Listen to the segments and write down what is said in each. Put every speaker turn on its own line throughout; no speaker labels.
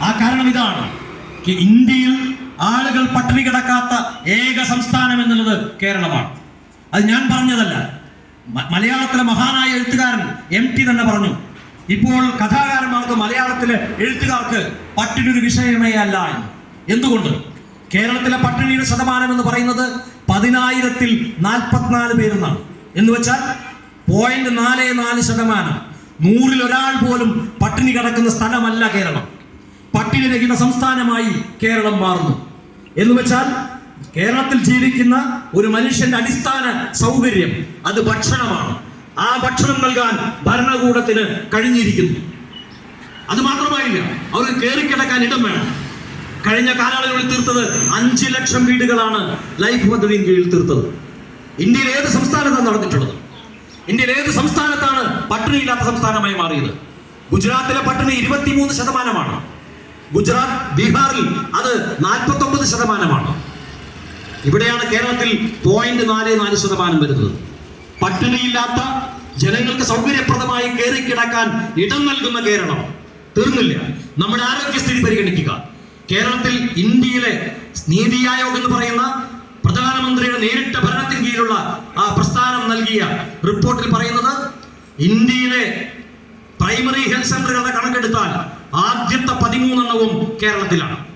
ആ കാരണം ഇതാണ് ഇന്ത്യയിൽ ആളുകൾ പട്ടിണി കിടക്കാത്ത ഏക സംസ്ഥാനം എന്നുള്ളത് കേരളമാണ്. അത് ഞാൻ പറഞ്ഞതല്ല. മലയാളത്തിലെ മഹാനായ എഴുത്തുകാരൻ എം ടി തന്നെ പറഞ്ഞു. ഇപ്പോൾ കഥാകാരന്മാർക്ക് മലയാളത്തിലെ എഴുത്തുകാർക്ക് പട്ടിണി ഒരു വിഷയമേ അല്ല എന്ന്. എന്തുകൊണ്ട്? കേരളത്തിലെ പട്ടിണിയുടെ ശതമാനം എന്ന് പറയുന്നത് പതിനായിരത്തിൽ നാൽപ്പത്തിനാല് പേരെന്നാണ് എന്ന് വെച്ചാൽ പോയിന്റ് നാല് നാല് ശതമാനം. നൂറിൽ ഒരാൾ പോലും പട്ടിണി കിടക്കുന്ന സ്ഥലമല്ല കേരളം. പട്ടിണി രഹിത സംസ്ഥാനമായി കേരളം മാറുന്നു. എന്ന് വെച്ചാൽ കേരളത്തിൽ ജീവിക്കുന്ന ഒരു മനുഷ്യന്റെ അടിസ്ഥാന സൗകര്യം അത് ഭക്ഷണമാണ്. ആ ഭക്ഷണം നൽകാൻ ഭരണകൂടത്തിന് കഴിഞ്ഞിരിക്കുന്നു. അത് മാത്രമായില്ല അവർക്ക് കയറിക്കിടക്കാൻ ഇടം വേണം. കഴിഞ്ഞ കാലയളവിൽ തീർത്തത് അഞ്ച് ലക്ഷം വീടുകളാണ് ലൈഫ് പദ്ധതിயின் കീഴിൽ തീർത്തത്. ഇന്ത്യയിൽ ഏത് സംസ്ഥാനത്താണ് നടന്നിട്ടുള്ളത്? ഇന്ത്യയിൽ ഏത് സംസ്ഥാനത്താണ് പട്ടിണിയില്ലാത്ത സംസ്ഥാനമായി മാറിയത്? ഗുജറാത്തിലെ പട്ടിണി ഇരുപത്തിമൂന്ന് ശതമാനമാണ്. ഗുജറാത്ത് ബീഹാറിൽ അത് നാൽപ്പത്തി ഒമ്പത് ശതമാനമാണ്. ഇവിടെയാണ് കേരളത്തിൽ പോയിന്റ് നാല് നാല് ശതമാനം വരുന്നത്. പട്ടിണിയില്ലാത്ത ജനങ്ങൾക്ക് സൗകര്യപ്രദമായി കയറി കിടക്കാൻ ഇടം നൽകുന്ന കേരളം തീർന്നില്ല. നമ്മുടെ ആരോഗ്യസ്ഥിതി പരിഗണിക്കുക. കേരളത്തിൽ ഇന്ത്യയിലെ നീതി ആയോഗ് എന്ന് പറയുന്ന പ്രധാനമന്ത്രിയുടെ നേരിട്ട ഭരണത്തിന് കീഴിലുള്ള ആ പ്രസ്ഥാനം നൽകിയ റിപ്പോർട്ടിൽ പറയുന്നത് ഇന്ത്യയിലെ പ്രൈമറി ഹെൽത്ത് സെന്ററുകളുടെ കണക്കെടുത്താൽ ആദ്യത്തെ പതിമൂന്നെണ്ണവും കേരളത്തിലാണ്.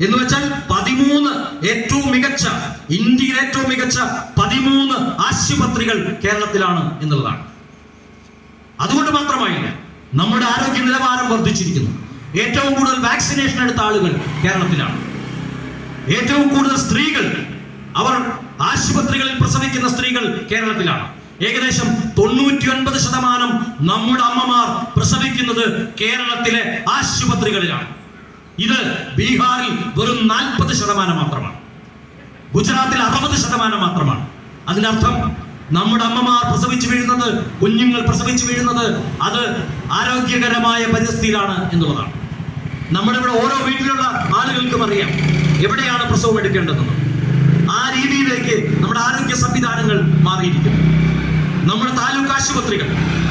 എന്ന് വെച്ചാൽ പതിമൂന്ന് ഏറ്റവും മികച്ച ഇന്ത്യയിലെ ഏറ്റവും മികച്ച പതിമൂന്ന് ആശുപത്രികൾ കേരളത്തിലാണ് എന്നുള്ളതാണ്. അതുകൊണ്ട് മാത്രമായില്ല നമ്മുടെ ആരോഗ്യ നിലവാരം വർദ്ധിച്ചിരിക്കുന്നു. ഏറ്റവും കൂടുതൽ വാക്സിനേഷൻ എടുത്ത ആളുകൾ കേരളത്തിലാണ്. ഏറ്റവും കൂടുതൽ സ്ത്രീകൾ അവർ ആശുപത്രികളിൽ പ്രസവിക്കുന്ന സ്ത്രീകൾ കേരളത്തിലാണ്. ഏകദേശം തൊണ്ണൂറ്റി ഒൻപത് ശതമാനം നമ്മുടെ അമ്മമാർ പ്രസവിക്കുന്നത് കേരളത്തിലെ ആശുപത്രികളിലാണ്. ഇത് ബീഹാറിൽ വെറും നാൽപ്പത് ശതമാനം മാത്രമാണ്. ഗുജറാത്തിൽ അറുപത് ശതമാനം മാത്രമാണ്. അതിനർത്ഥം നമ്മുടെ അമ്മമാർ പ്രസവിച്ചു വീഴുന്നത് കുഞ്ഞുങ്ങൾ പ്രസവിച്ചു വീഴുന്നത് അത് ആരോഗ്യകരമായ പരിസ്ഥിതിയിലാണ് എന്നുള്ളതാണ്. നമ്മുടെ ഇവിടെ ഓരോ വീട്ടിലുള്ള ആളുകൾക്കും അറിയാം എവിടെയാണ് പ്രസവം എടുക്കേണ്ടതെന്ന്. ആ രീതിയിലേക്ക് നമ്മുടെ ആരോഗ്യ സംവിധാനങ്ങൾ മാറിയിരിക്കുന്നു. നമ്മുടെ താലൂക്ക് ആശുപത്രികൾ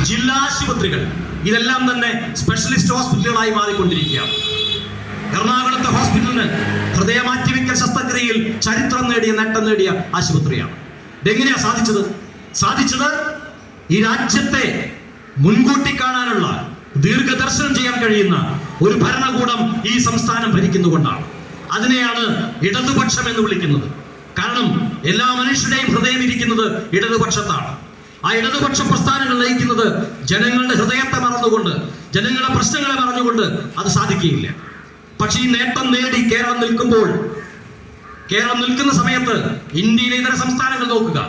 ജില്ലാ ആശുപത്രികൾ ഇതെല്ലാം തന്നെ സ്പെഷ്യലിസ്റ്റ് ഹോസ്പിറ്റലുകളായി മാറിക്കൊണ്ടിരിക്കുകയാണ്. എറണാകുളത്തെ ഹോസ്പിറ്റലിന് ഹൃദയ മാറ്റിവെക്കൽ ശസ്ത്രക്രിയയിൽ ചരിത്രം നേടിയ നേട്ടം നേടിയ ആശുപത്രിയാണ്. ഇതെങ്ങനെയാ സാധിച്ചത്? സാധിച്ചത് ഈ രാജ്യത്തെ മുൻകൂട്ടി കാണാനുള്ള ദീർഘദർശനം ചെയ്യാൻ കഴിയുന്ന ഒരു ഭരണകൂടം ഈ സംസ്ഥാനം ഭരിക്കുന്നുകൊണ്ടാണ് അതിനെയാണ് ഇടതുപക്ഷം എന്ന് വിളിക്കുന്നത്. കാരണം എല്ലാ മനുഷ്യരുടെയും ഹൃദയം ഇരിക്കുന്നത് ഇടതുപക്ഷത്താണ്. ആ ഇടതുപക്ഷ പ്രസ്ഥാനങ്ങൾ നയിക്കുന്നത് ജനങ്ങളുടെ ഹൃദയത്തെ മറന്നുകൊണ്ട് ജനങ്ങളുടെ പ്രശ്നങ്ങളെ മറന്നുകൊണ്ട് അത് സാധിക്കുകയില്ല. പക്ഷേ ഈ നേട്ടം നേടി കേരളം നിൽക്കുമ്പോൾ കേരളം നിൽക്കുന്ന സമയത്ത് ഇന്ത്യയിലെ ഇതര സംസ്ഥാനങ്ങൾ നോക്കുക.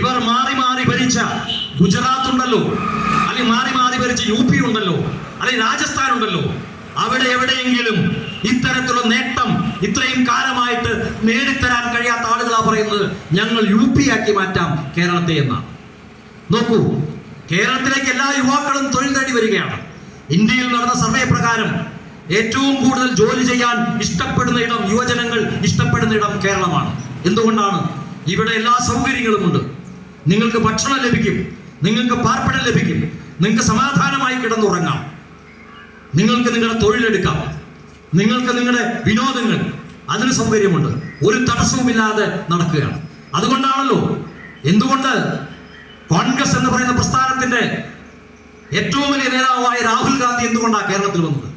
ഇവർ മാറി മാറി ഭരിച്ച ഗുജറാത്ത് ഉണ്ടല്ലോ അല്ലെങ്കിൽ മാറി മാറി ഭരിച്ച യു പി ഉണ്ടല്ലോ അല്ലെങ്കിൽ രാജസ്ഥാൻ ഉണ്ടല്ലോ. അവിടെ എവിടെയെങ്കിലും ഇത്തരത്തിലുള്ള നേട്ടം ഇത്രയും കാലമായിട്ട് നേടിത്തരാൻ കഴിയാത്ത ആളുകളാണ് പറയുന്നത് ഞങ്ങൾ യു പി ആക്കി മാറ്റാം കേരളത്തെ എന്നാണ്. നോക്കൂ കേരളത്തിലേക്ക് എല്ലാ യുവാക്കളും തൊഴിൽ തേടി വരികയാണ്. ഇന്ത്യയിൽ നടന്ന സർവേ പ്രകാരം ഏറ്റവും കൂടുതൽ ജോലി ചെയ്യാൻ ഇഷ്ടപ്പെടുന്ന ഇടം യുവജനങ്ങൾ ഇഷ്ടപ്പെടുന്ന ഇടം കേരളമാണ്. എന്തുകൊണ്ടാണ്? ഇവിടെ എല്ലാ സൗകര്യങ്ങളുമുണ്ട് നിങ്ങൾക്ക് ഭക്ഷണം ലഭിക്കും നിങ്ങൾക്ക് പാർപ്പിടം ലഭിക്കും നിങ്ങൾക്ക് സമാധാനമായി കിടന്നുറങ്ങാം. നിങ്ങൾക്ക് നിങ്ങളുടെ തൊഴിലെടുക്കാം നിങ്ങൾക്ക് നിങ്ങളുടെ വിനോദങ്ങൾ അതിന് സൗകര്യമുണ്ട്. ഒരു തടസ്സവുമില്ലാതെ നടക്കുകയാണ്. അതുകൊണ്ടാണല്ലോ എന്തുകൊണ്ട് കോൺഗ്രസ് എന്ന് പറയുന്ന പ്രസ്ഥാനത്തിന്റെ ഏറ്റവും വലിയ നേതാവായ രാഹുൽ ഗാന്ധി എന്തുകൊണ്ടാണ് കേരളത്തിൽ വന്നത്?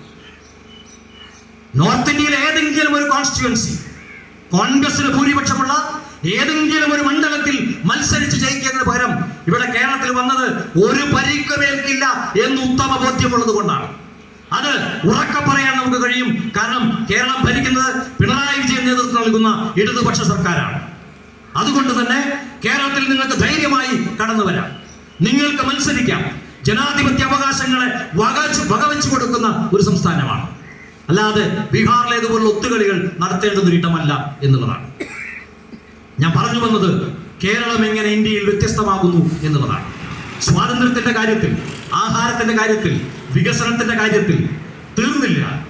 നോർത്ത് ഇന്ത്യയിലെ ഏതെങ്കിലും ഒരു കോൺസ്റ്റിറ്റ്യുവൻസി കോൺഗ്രസിന് ഭൂരിപക്ഷമുള്ള ഏതെങ്കിലും ഒരു മണ്ഡലത്തിൽ മത്സരിച്ച് ജയിക്കുന്നതിന് പകരം ഇവിടെ കേരളത്തിൽ വന്നത് ഒരു പരിക്കുമേൽക്കില്ല എന്ന് ഉത്തമ ബോധ്യമുള്ളത് കൊണ്ടാണ്. അത് ഉറക്കെ പറയാൻ നമുക്ക് കഴിയും. കാരണം കേരളം ഭരിക്കുന്നത് പിണറായി വിജയൻ നേതൃത്വം നൽകുന്ന ഇടതുപക്ഷ സർക്കാരാണ്. അതുകൊണ്ട് തന്നെ കേരളത്തിൽ നിങ്ങൾക്ക് ധൈര്യമായി കടന്നു വരാം. നിങ്ങൾക്ക് മത്സരിക്കാം. ജനാധിപത്യ അവകാശങ്ങളെ വകച്ചു വകവെച്ചു കൊടുക്കുന്ന ഒരു സംസ്ഥാനമാണ്. അല്ലാതെ ബീഹാറിലേതുപോലുള്ള ഒത്തുകളികൾ നടത്തേണ്ടത് ഇടമല്ല എന്നുള്ളതാണ്. ഞാൻ പറഞ്ഞു വന്നത് കേരളം എങ്ങനെ ഇന്ത്യയിൽ വ്യത്യസ്തമാകുന്നു എന്നുള്ളതാണ്. സ്വാതന്ത്ര്യത്തിന്റെ കാര്യത്തിൽ ആഹാരത്തിന്റെ കാര്യത്തിൽ വികസനത്തിന്റെ കാര്യത്തിൽ തീർന്നില്ല